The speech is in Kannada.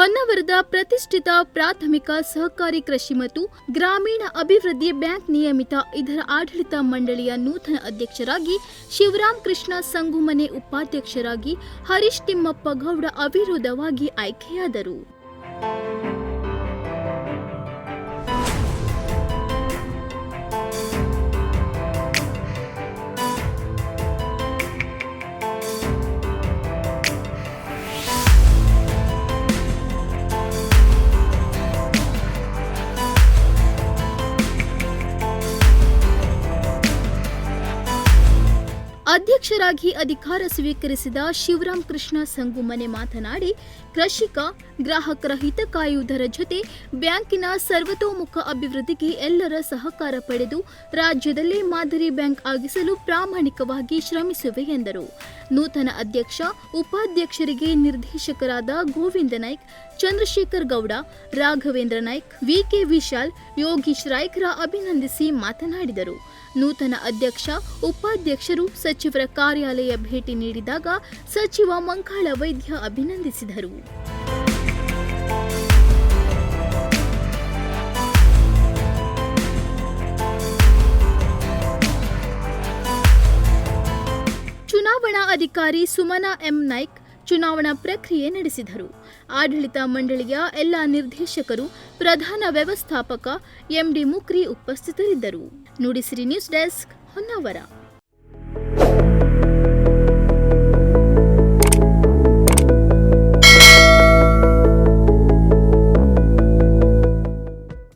ಹೊನ್ನವರದ ಪ್ರತಿಷ್ಠಿತ ಪ್ರಾಥಮಿಕ ಸಹಕಾರಿ ಕೃಷಿ ಮತ್ತು ಗ್ರಾಮೀಣ ಅಭಿವೃದ್ಧಿ ಬ್ಯಾಂಕ್ ನಿಯಮಿತ ಇದರ ಆಡಳಿತ ಮಂಡಳಿಯ ನೂತನ ಅಧ್ಯಕ್ಷರಾಗಿ ಶಿವರಾಮ್ ಕೃಷ್ಣ ಸಂಗುಮನೆ ಉಪಾಧ್ಯಕ್ಷರಾಗಿ ಹರೀಶ್ ತಿಮ್ಮಪ್ಪ ಗೌಡ ಅವಿರೋಧವಾಗಿ ಆಯ್ಕೆಯಾದರು. ಅಧ್ಯಕ್ಷರಾಗಿ ಅಧಿಕಾರ ಸ್ವೀಕರಿಸಿದ ಶಿವರಾಮ್ ಕೃಷ್ಣ ಸಂಗುಮನೆ ಮಾತನಾಡಿ, ಕೃಷಿಕ, ಗ್ರಾಹಕರ ಹಿತ ಕಾಯುವುದರ ಜೊತೆ ಬ್ಯಾಂಕಿನ ಸರ್ವತೋಮುಖ ಅಭಿವೃದ್ಧಿಗೆ ಎಲ್ಲರ ಸಹಕಾರ ಪಡೆದು ರಾಜ್ಯದಲ್ಲಿ ಮಾದರಿ ಬ್ಯಾಂಕ್ ಆಗಿಸಲು ಪ್ರಾಮಾಣಿಕವಾಗಿ ಶ್ರಮಿಸುವೆ ಎಂದರು. ನೂತನ ಅಧ್ಯಕ್ಷ, ಉಪಾಧ್ಯಕ್ಷರಿಗೆ ನಿರ್ದೇಶಕರಾದ ಗೋವಿಂದ ನಾಯ್ಕ್, ಚಂದ್ರಶೇಖರ್ ಗೌಡ, ರಾಘವೇಂದ್ರ ನಾಯ್ಕ್, ವಿಕೆ ವಿಶಾಲ್, ಯೋಗೀಶ್ ರಾಯ್ಕರ ಅಭಿನಂದಿಸಿ ಮಾತನಾಡಿದರು. ನೂತನ ಅಧ್ಯಕ್ಷ, ಉಪಾಧ್ಯಕ್ಷರು ಸಚಿವರ ಕಾರ್ಯಾಲಯ ಭೇಟಿ ನೀಡಿದಾಗ ಸಚಿವ ಮಂಕಾಳ ವೈದ್ಯ ಅಭಿನಂದಿಸಿದರು. ಚುನಾವಣಾ ಅಧಿಕಾರಿ ಸುಮನಾ ಎಂ ನಾಯ್ಕ್ ಚುನಾವಣಾ ಪ್ರಕ್ರಿಯೆ ನಡೆಸಿದರು. ಆಡಳಿತ ಮಂಡಳಿಯ ಎಲ್ಲ ನಿರ್ದೇಶಕರು, ಪ್ರಧಾನ ವ್ಯವಸ್ಥಾಪಕ ಎಂಡಿ ಮುಕ್ರಿ ಉಪಸ್ಥಿತರಿದ್ದರು. Nudisiri news desk Honnavar.